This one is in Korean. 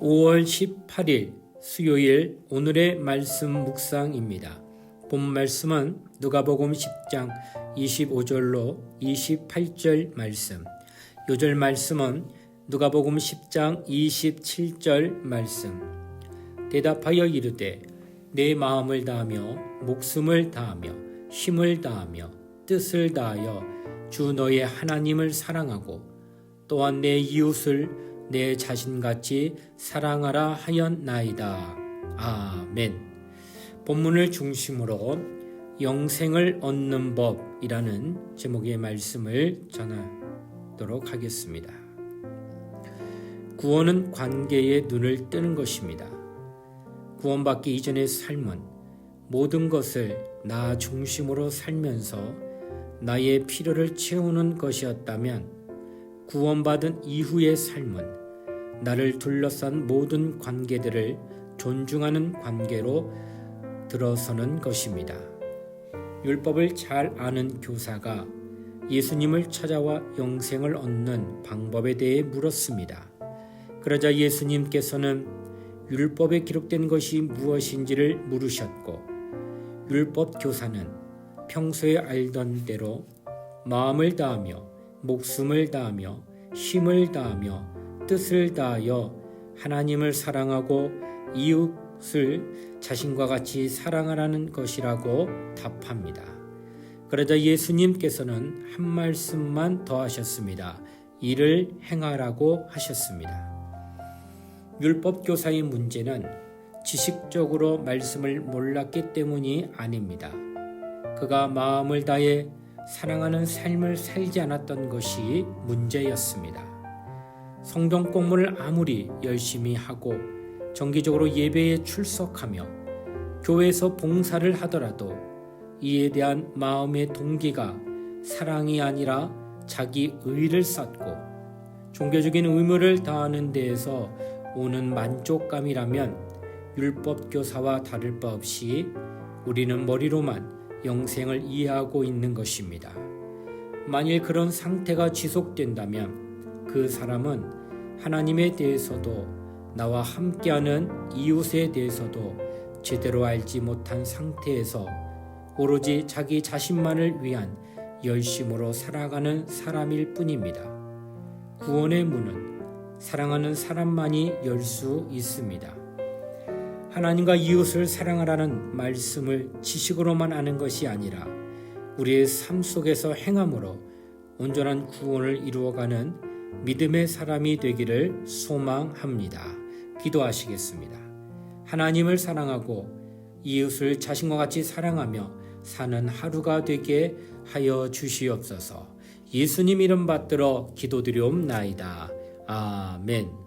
5월 18일 수요일 오늘의 말씀 묵상입니다. 본 말씀은 누가복음 10장 25절로 28절 말씀. 요절 말씀은 누가복음 10장 27절 말씀. 대답하여 이르되 내 마음을 다하며 목숨을 다하며 힘을 다하며 뜻을 다하여 주 너의 하나님을 사랑하고 또한 내 이웃을 내 자신같이 사랑하라 하였나이다. 아멘. 본문을 중심으로 영생을 얻는 법이라는 제목의 말씀을 전하도록 하겠습니다. 구원은 관계에 눈을 뜨는 것입니다. 구원받기 이전의 삶은 모든 것을 나 중심으로 살면서 나의 필요를 채우는 것이었다면 구원받은 이후의 삶은 나를 둘러싼 모든 관계들을 존중하는 관계로 들어서는 것입니다. 율법을 잘 아는 교사가 예수님을 찾아와 영생을 얻는 방법에 대해 물었습니다. 그러자 예수님께서는 율법에 기록된 것이 무엇인지를 물으셨고, 율법 교사는 평소에 알던 대로 마음을 다하며 목숨을 다하며 힘을 다하며 뜻을 다하여 하나님을 사랑하고 이웃을 자신과 같이 사랑하라는 것이라고 답합니다. 그러자 예수님께서는 한 말씀만 더 하셨습니다. 이를 행하라고 하셨습니다. 율법 교사의 문제는 지식적으로 말씀을 몰랐기 때문이 아닙니다. 그가 마음을 다해 사랑하는 삶을 살지 않았던 것이 문제였습니다. 성경 공부를 아무리 열심히 하고 정기적으로 예배에 출석하며 교회에서 봉사를 하더라도 이에 대한 마음의 동기가 사랑이 아니라 자기 의를 쌓고 종교적인 의무를 다하는 데에서 오는 만족감이라면 율법 교사와 다를 바 없이 우리는 머리로만 영생을 이해하고 있는 것입니다. 만일 그런 상태가 지속된다면 그 사람은 하나님에 대해서도 나와 함께하는 이웃에 대해서도 제대로 알지 못한 상태에서 오로지 자기 자신만을 위한 열심으로 살아가는 사람일 뿐입니다. 구원의 문은 사랑하는 사람만이 열 수 있습니다. 하나님과 이웃을 사랑하라는 말씀을 지식으로만 아는 것이 아니라 우리의 삶 속에서 행함으로 온전한 구원을 이루어가는 믿음의 사람이 되기를 소망합니다. 기도하시겠습니다. 하나님을 사랑하고 이웃을 자신과 같이 사랑하며 사는 하루가 되게 하여 주시옵소서. 예수님 이름 받들어 기도드리옵나이다. 아멘.